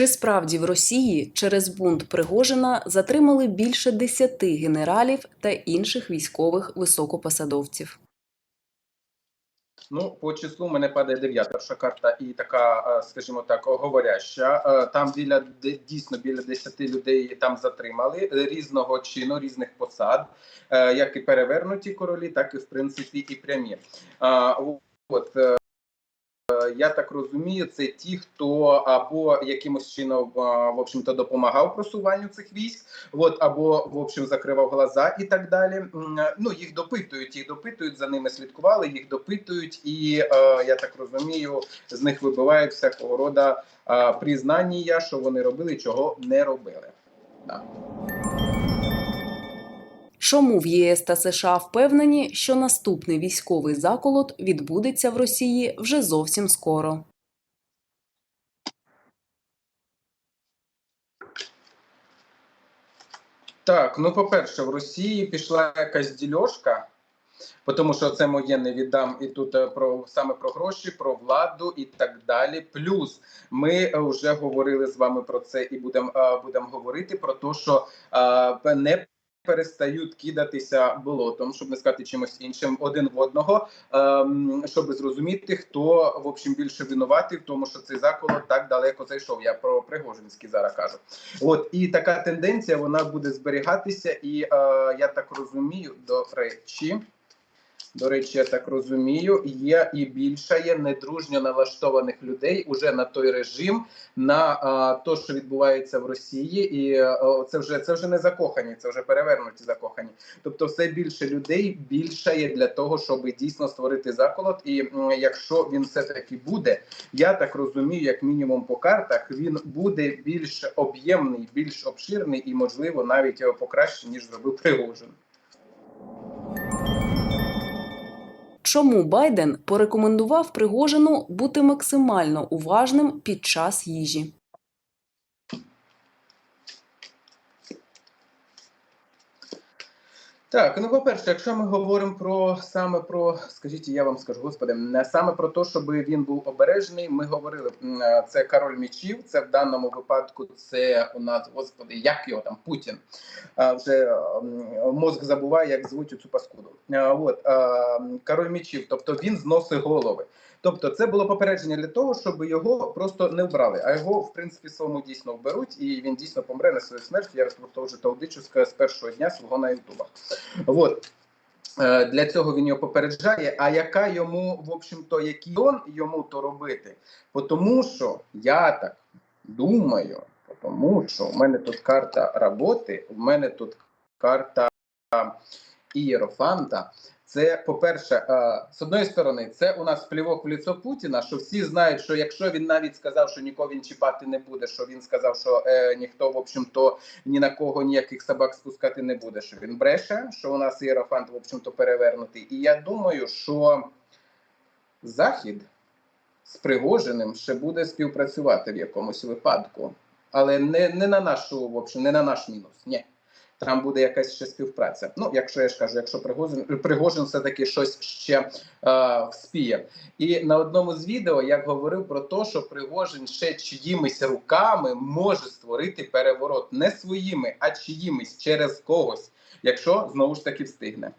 Чи справді в Росії через бунт Пригожина затримали більше десяти генералів та інших військових високопосадовців? Ну, по числу мене падає дев'ята перша карта і така, е, скажімо так, говоряща. Е, Там біля дійсно біля 10 людей там затримали е, різного чину, різних посад, як і перевернуті королі, так і в принципі і прямі. От я так розумію, це ті, хто або якимось чином в общем-то допомагав просуванню цих військ, от або в общем закривав глаза і так далі. Ну їх допитують, їх допитують, за ними слідкували, їх допитують, і е, я так розумію, з них вибивають всякого роду а, признання, що вони робили, чого не робили. Да. Чому в ЄС та США впевнені, що наступний військовий заколот відбудеться в Росії вже зовсім скоро? Так, ну по-перше, в Росії пішла якась дільошка, тому що це моє не віддам і тут е, про саме про гроші, про владу і так далі. Плюс ми е, вже говорили з вами про це і будемо будем говорити про те, що е, не перестають кидатися болотом, щоб не сказати чимось іншим один в одного, ем, щоб зрозуміти, хто в общем більше винуватий в тому, що цей заколот так далеко зайшов. Я про Пригожинський зараз кажу. От і така тенденція вона буде зберігатися, і е, я так розумію, до речі. До речі, я так розумію, є і більше є недружньо налаштованих людей уже на той режим, на а, то, що відбувається в Росії, і а, це вже це вже не закохані, це вже перевернуті закохані. Тобто, все більше людей більше є для того, щоб дійсно створити заколот. І якщо він все таки буде, я так розумію, як мінімум по картах, він буде більш об'ємний, більш обширний і, можливо, навіть е, покраще ніж зробив Пригожин. Чому Байден порекомендував Пригожину бути максимально уважним під час їжі? Так, ну по-перше, якщо ми говоримо про саме про, скажіть, я вам скажу, господи, не саме про те, щоб він був обережний. Ми говорили, е, це король мічів. Це в даному випадку це у нас, господи, як його там Путін. А, вже м, мозк забуває, як звуть цю паскуду. А, от а, король мічів, тобто він зносить голови. Тобто, це було попередження для того, щоб його просто не вбрали, а його в принципі самому дійсно вберуть, і він дійсно помре на свою смерть. Я розповідав Талдичу з першого дня свого на ютубах. Вот. Е, Для цього він його попереджає. А яка йому, в общем-то, який он йому то робити? Тому що я так думаю, тому що в мене тут карта роботи, в мене тут карта Ієрофанта. Це, по-перше, е, з одної сторони, це у нас плівок в ліцо Путіна, що всі знають, що якщо він навіть сказав, що нікого він чіпати не буде, що він сказав, що е, ніхто, в общем-то, ні на кого ніяких собак спускати не буде, що він бреше, що у нас Єрофант, в общем-то, перевернутий. І я думаю, що Захід з Пригожиним ще буде співпрацювати в якомусь випадку, але не, не на нашу, в общем, не на наш мінус. Ні. Там буде якась ще співпраця. Ну, якщо я ж кажу, якщо Пригожин, Пригожин все-таки щось ще е, вспіє. І на одному з відео я говорив про те, що Пригожин ще чиїмись руками може створити переворот не своїми, а чиїмись через когось, якщо знову ж таки встигне.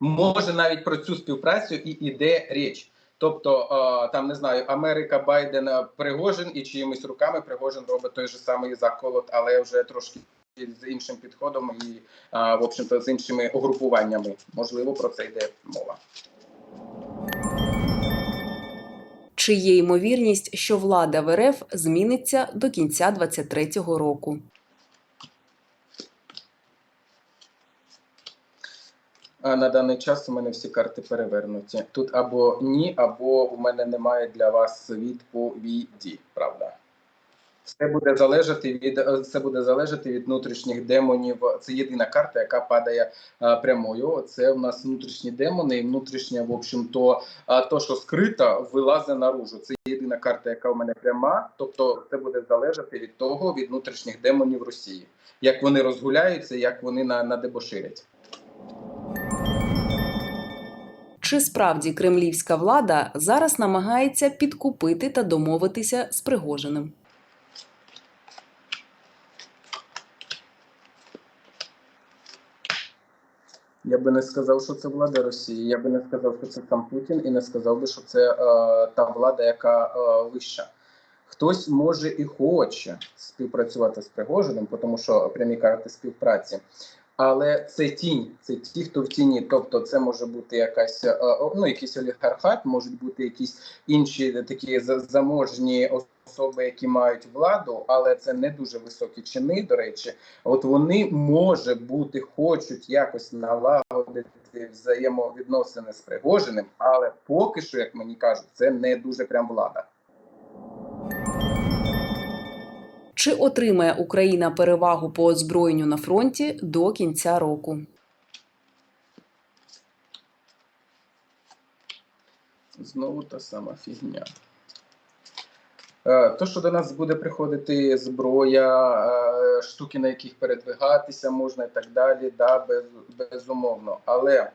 Може навіть про цю співпрацю і іде річ. Тобто, там не знаю, Америка, Байден, е, Пригожин і чиїмись руками Пригожин робить той же самий заколот, але вже трошки з іншим підходом і, в общем-то, з іншими угрупуваннями. Можливо, про це йде мова. Чи є ймовірність, що влада в РФ зміниться до кінця 2023 року? А на даний час у мене всі карти перевернуті. Тут або ні, або у мене немає для вас відповіді. Правда, це буде залежати від це буде залежати від внутрішніх демонів. Це єдина карта, яка падає а, прямою. Це у нас внутрішні демони, і внутрішня, в общем-то, то, що скрита, вилазить наружу. Це єдина карта, яка у мене пряма. Тобто, це буде залежати від того, від внутрішніх демонів Росії, як вони розгуляються, як вони на, надебоширять. Чи справді кремлівська влада зараз намагається підкупити та домовитися з Пригожиним? Я би не сказав, що це влада Росії. Я би не сказав, що це сам Путін, і не сказав би, що це е, та влада, яка е, вища. Хтось може і хоче співпрацювати з Пригожиним, тому що прямі карти співпраці. Але це тінь, це ті, хто в тіні. Тобто, це може бути якась е, ну, якийсь олігархат, можуть бути якісь інші такі заможні особи, які мають владу, але це не дуже високі чини. До речі, от вони може бути хочуть якось налагодити взаємовідносини з Пригожиним, але поки що, як мені кажуть, це не дуже прям влада. Чи отримає Україна перевагу по озброєнню на фронті до кінця року? Знову та сама фігня. Е, То, що до нас буде приходити зброя, е, штуки, на яких передвигатися можна і так далі, да, без, безумовно. Але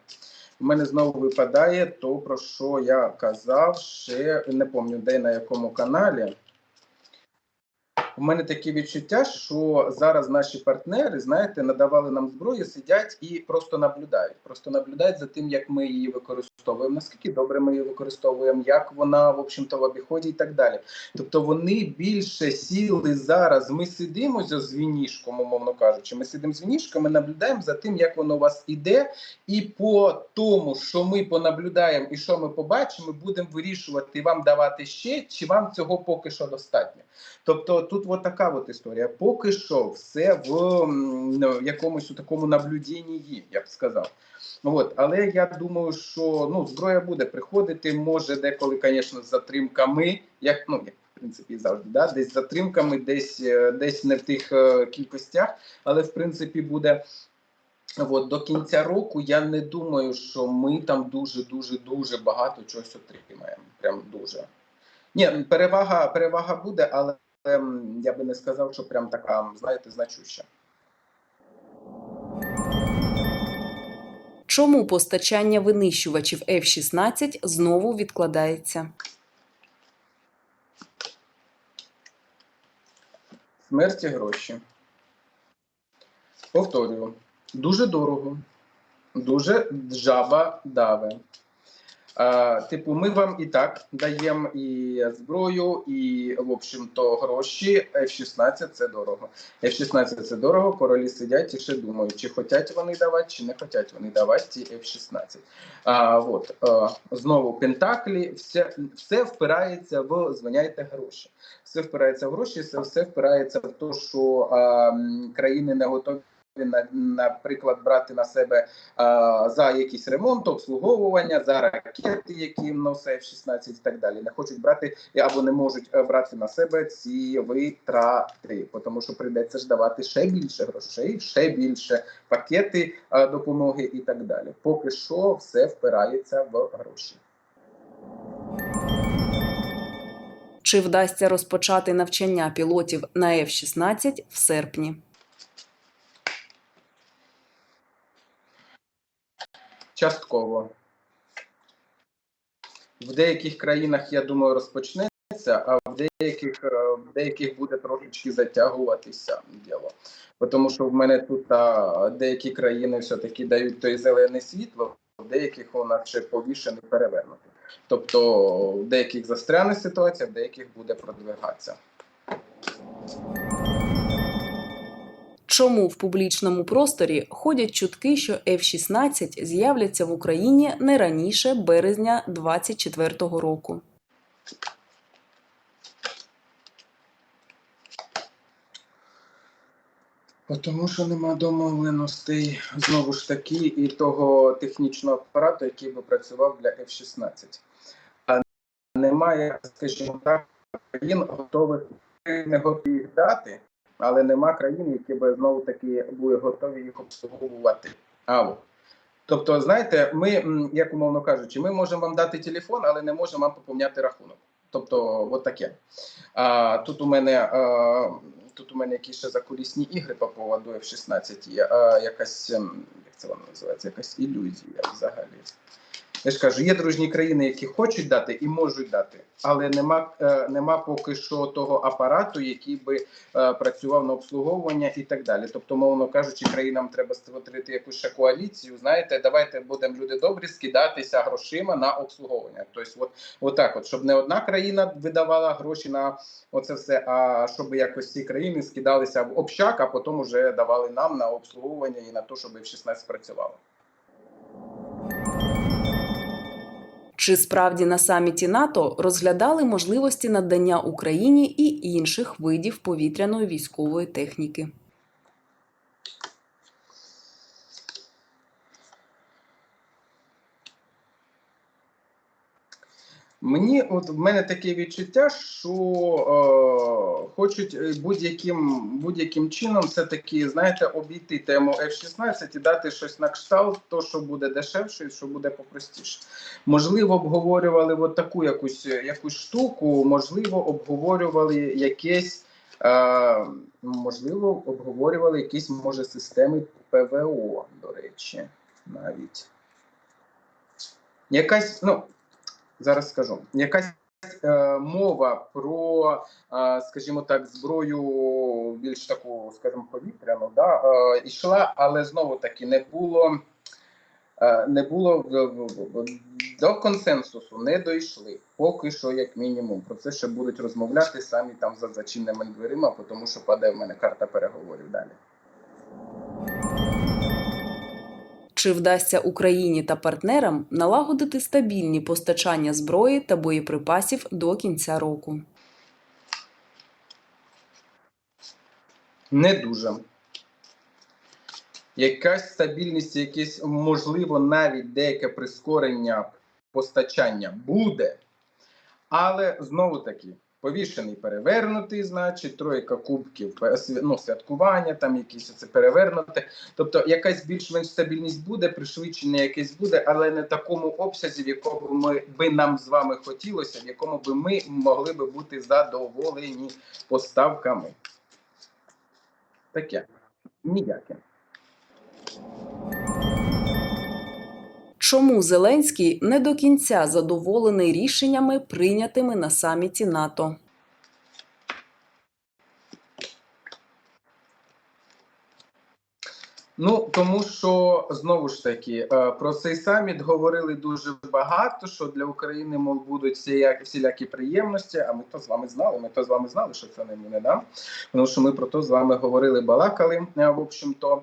в мене знову випадає то, про що я казав ще не пам'ятаю, де на якому каналі. У мене таке відчуття, що зараз наші партнери, знаєте, надавали нам зброю, сидять і просто наблюдають. Просто наблюдають за тим, як ми її використовуємо, наскільки добре ми її використовуємо, як вона, в общем-то, в обіході і так далі. Тобто вони більше сіли зараз. Ми сидимо з вінішком, умовно кажучи. Ми сидимо з вінішком, ми наблюдаємо за тим, як воно у вас іде, і по тому, що ми понаблюдаємо і що ми побачимо, будемо вирішувати вам давати ще, чи вам цього поки що достатньо. Тобто тут от така от історія. Поки що все в м, ну, якомусь такому наблюдінні, я б сказав. От, але я думаю, що ну зброя буде приходити. Може, деколи, звісно, з затримками, як ну як в принципі завжди, да, десь з затримками, десь е, десь не в тих е, кількостях, але в принципі буде. От до кінця року я не думаю, що ми там дуже дуже дуже багато чогось отримаємо. Прям дуже. Ні, перевага, перевага буде, але ем, я би не сказав, що прям така, знаєте, значуща. Чому постачання винищувачів F-16 знову відкладається? Смерті гроші. Повторюю, дуже дорого, дуже жаба даве. А, типу, ми вам і так даємо і зброю, і, в общем-то, гроші. F-16 це дорого. F-16 це дорого, королі сидять і ще думають, чи хочуть вони давати, чи не хочуть вони давати ці F-16. А, от, а, знову Пентаклі, все, все впирається в звиняйте гроші. Все впирається в гроші, все, все впирається в те, що а, країни не готові. На- Наприклад, брати на себе а, за якийсь ремонт, обслуговування, за ракети, які носить F-16 і так далі. Не хочуть брати або не можуть е, брати на себе ці витрати, тому що прийдеться ж давати ще більше грошей, ще більше пакети а, допомоги і так далі. Поки що все впирається в гроші. Чи вдасться розпочати навчання пілотів на F-16 в серпні? Частково. В деяких країнах, я думаю, розпочнеться, а в деяких, е, в деяких буде трошечки затягуватися діло. Тому що в мене тут а, деякі країни все-таки дають той зелене світло, в деяких нас ще повішений перевернутий. Тобто в деяких застряне ситуація, в деяких буде продвигатися. Чому в публічному просторі ходять чутки, що F-16 з'являться в Україні не раніше березня 2024 року? Тому що нема домовленостей знову ж таки і того технічного апарату, який би працював для F-16. А немає, скажімо так, країн готових не готові дати, але нема країн, які би знову таки були готові їх обслуговувати. А от. Тобто, знаєте, ми, як умовно кажучи, ми можемо вам дати телефон, але не можемо вам поповняти рахунок. Тобто, от таке. А, тут у мене а, тут у мене якісь ще закулісні ігри по поводу F-16. А, якась, як це вона називається, якась ілюзія взагалі. Я ж кажу, є дружні країни, які хочуть дати і можуть дати, але нема, е, нема поки що того апарату, який би е, працював на обслуговування і так далі. Тобто, мовно кажучи, країнам треба створити якусь ще коаліцію. Знаєте, давайте будемо люди добрі скидатися грошима на обслуговування. Тобто, от, от от щоб не одна країна видавала гроші на оце все, а щоб якось ці країни скидалися в общак, а потім вже давали нам на обслуговування і на те, щоб F-16 працювало. Чи справді на саміті НАТО розглядали можливості надання Україні і інших видів повітряної військової техніки? Мені от в мене таке відчуття, що е, хочуть е, будь-яким будь-яким чином все таки знаєте обійти тему F-16 і дати щось на кшталт, то що буде дешевше, що буде попростіше. Можливо, обговорювали от таку якусь якусь штуку, можливо, обговорювали якесь. Е, можливо, обговорювали якісь може системи ПВО, до речі, навіть якась, ну зараз скажу, якась е, мова про, е, скажімо так, зброю більш таку, скажімо, повітряну, да, е, йшла, але знову таки не було. Не було до консенсусу, не дійшли. Поки що, як мінімум. Про це ще будуть розмовляти самі там за зачиненими дверима, тому що падає в мене карта переговорів далі. Чи вдасться Україні та партнерам налагодити стабільні постачання зброї та боєприпасів до кінця року? Не дуже. Якась стабільність, якесь, можливо, навіть деяке прискорення постачання буде, але знову таки. Повішений перевернутий, значить, тройка кубків ну, святкування, там якісь це перевернуте. Тобто якась більш-менш стабільність буде, пришвидшення якесь буде, але не такому обсязі, в якому ми би нам з вами хотілося, в якому би ми могли би бути задоволені поставками. Таке. Ніяке. Чому Зеленський не до кінця задоволений рішеннями, прийнятими на саміті НАТО? Ну тому що знову ж таки е, про цей саміт говорили дуже багато. Що для України мов будуть всілякі, приємності. А ми то з вами знали. Ми то з вами знали, що це не да? Тому що ми про то з вами говорили, балакали. е, В общем-то. Бо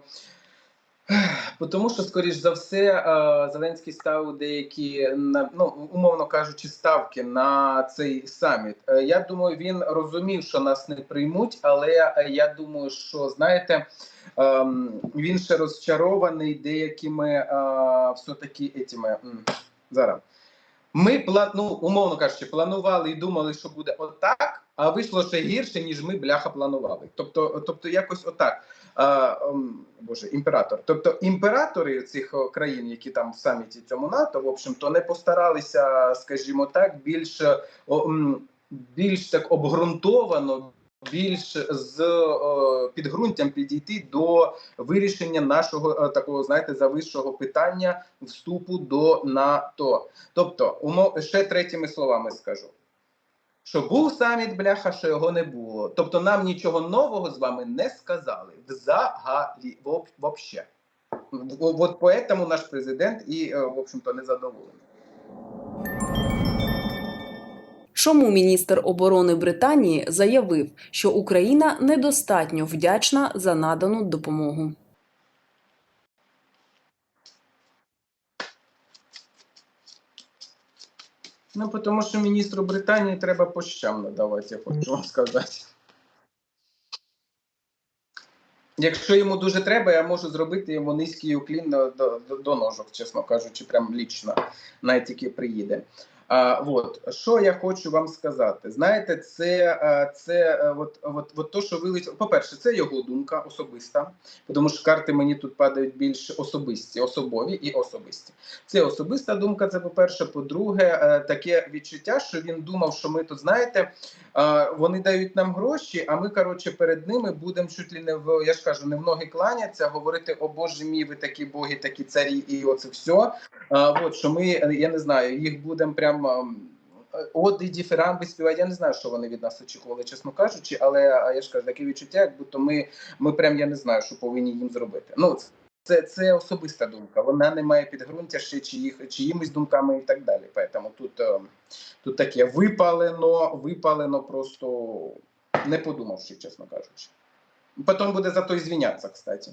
Тому що, скоріш за все, е, Зеленський ставив деякі ну умовно кажучи, ставки на цей саміт. Е, Я думаю, він розумів, що нас не приймуть, але е, я думаю, що знаєте, ем, він ще розчарований деякими е, все-таки етіми. Зараз. Ми ну, умовно кажучи, планували і думали, що буде отак, а вийшло ще гірше, ніж ми бляха планували. Тобто, тобто якось отак. Ем, Боже, імператор. Тобто імператори цих країн, які там в саміті цьому НАТО, в общем-то, не постаралися, скажімо так, більш, більш так обґрунтовано, більш з о, підґрунтям підійти до вирішення нашого е, такого, знаєте, зависшого питання вступу до НАТО. Тобто, умов ще третіми словами скажу. Що був саміт, бляха, що його не було. Тобто нам нічого нового з вами не сказали. Взагалі, вообще. От поэтому наш президент і, е, в общем-то, незадоволений. Чому міністр оборони Британії заявив, що Україна недостатньо вдячна за надану допомогу? Ну, тому що міністру Британії треба по щам надавати, я хочу вам сказати. Якщо йому дуже треба, я можу зробити йому низький уклін до, до, до- до ножок, чесно кажучи, прям лічно, навіть тільки приїде. А, от, що я хочу вам сказати? Знаєте, це, це от, от, от то, що ви По-перше, це його думка особиста, тому що карти мені тут падають більш особисті, особові і особисті. Це особиста думка. Це по-перше. По-друге, е, таке відчуття, що він думав, що ми тут знаєте, вони дають нам гроші, а ми коротше перед ними будемо чуть ли не в я ж кажу, не в ноги кланяться, говорити о Боже мій, ви такі боги, такі царі, і оце все. От що ми, я не знаю, їх будемо прямо. Оди, діфірамби співати. Я не знаю, що вони від нас очікували, чесно кажучи, але я ж кажу, таке відчуття, як будто ми, ми прям я не знаю, що повинні їм зробити. Ну це, це особиста думка. Вона не має підґрунтя ще чиїх, чиїмись думками і так далі. Тому тут, е, тут таке випалено, випалено, просто не подумавши, чесно кажучи. Потім буде за то і звінятися, кстати.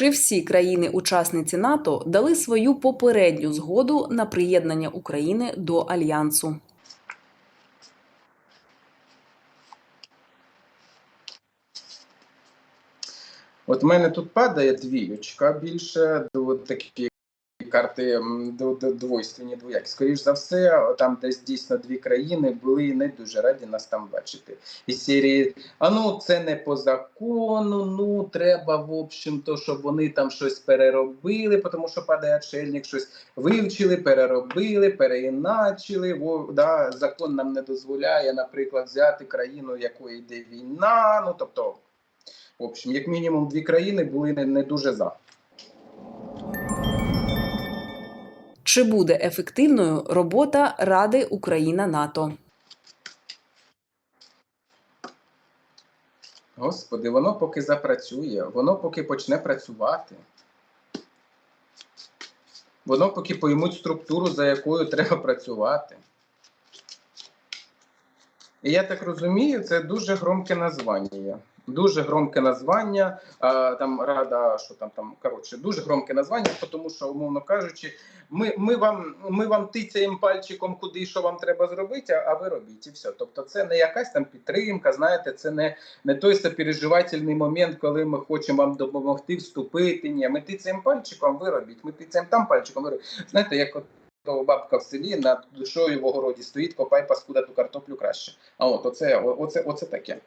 Чи всі країни-учасниці НАТО дали свою попередню згоду на приєднання України до альянсу? От в мене тут падає двіючка більше до такі карти двойственні двоякі. Скоріш за все, там десь дійсно дві країни були не дуже раді нас там бачити. Із серії, а ну це не по закону. Ну треба, в общем, то, щоб вони там щось переробили, тому що падає отшельник, щось вивчили, переробили, переіначили. Во, да, закон нам не дозволяє, наприклад, взяти країну, якої йде війна. Ну тобто. В общем, як мінімум, дві країни були не, не дуже за. Чи буде ефективною робота Ради Україна НАТО? Господи, воно поки запрацює, воно поки почне працювати. Воно поки поймуть структуру, за якою треба працювати. І я так розумію, це дуже громке названня. Дуже громке названня. Там рада, що там там коротше, дуже громке названня, тому що, умовно кажучи, ми, ми вам ми вам тицяємо пальчиком, куди що вам треба зробити, а ви робіть і все. Тобто, це не якась там підтримка. Знаєте, це не, не той сопереживательний момент, коли ми хочемо вам допомогти вступити. Ні, ми тицяємо пальчиком, ви робіть. Ми тицяємо там пальчиком, ви робіть. Знаєте, як от то бабка в селі над душою в огороді стоїть, копай паскуда ту картоплю краще. А от оце, оце, оце таке.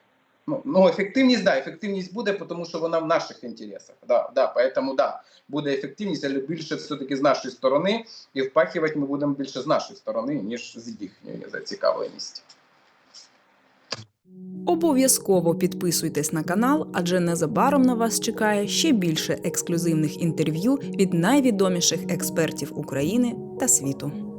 Ну, ну, ефективність, да, ефективність буде, тому що вона в наших інтересах. Да, да, поэтому, да, буде ефективність, але більше все-таки з нашої сторони, і впахувати ми будемо більше з нашої сторони, ніж з їхньої зацікавленості. Обов'язково підписуйтесь на канал, адже незабаром на вас чекає ще більше ексклюзивних інтерв'ю від найвідоміших експертів України та світу.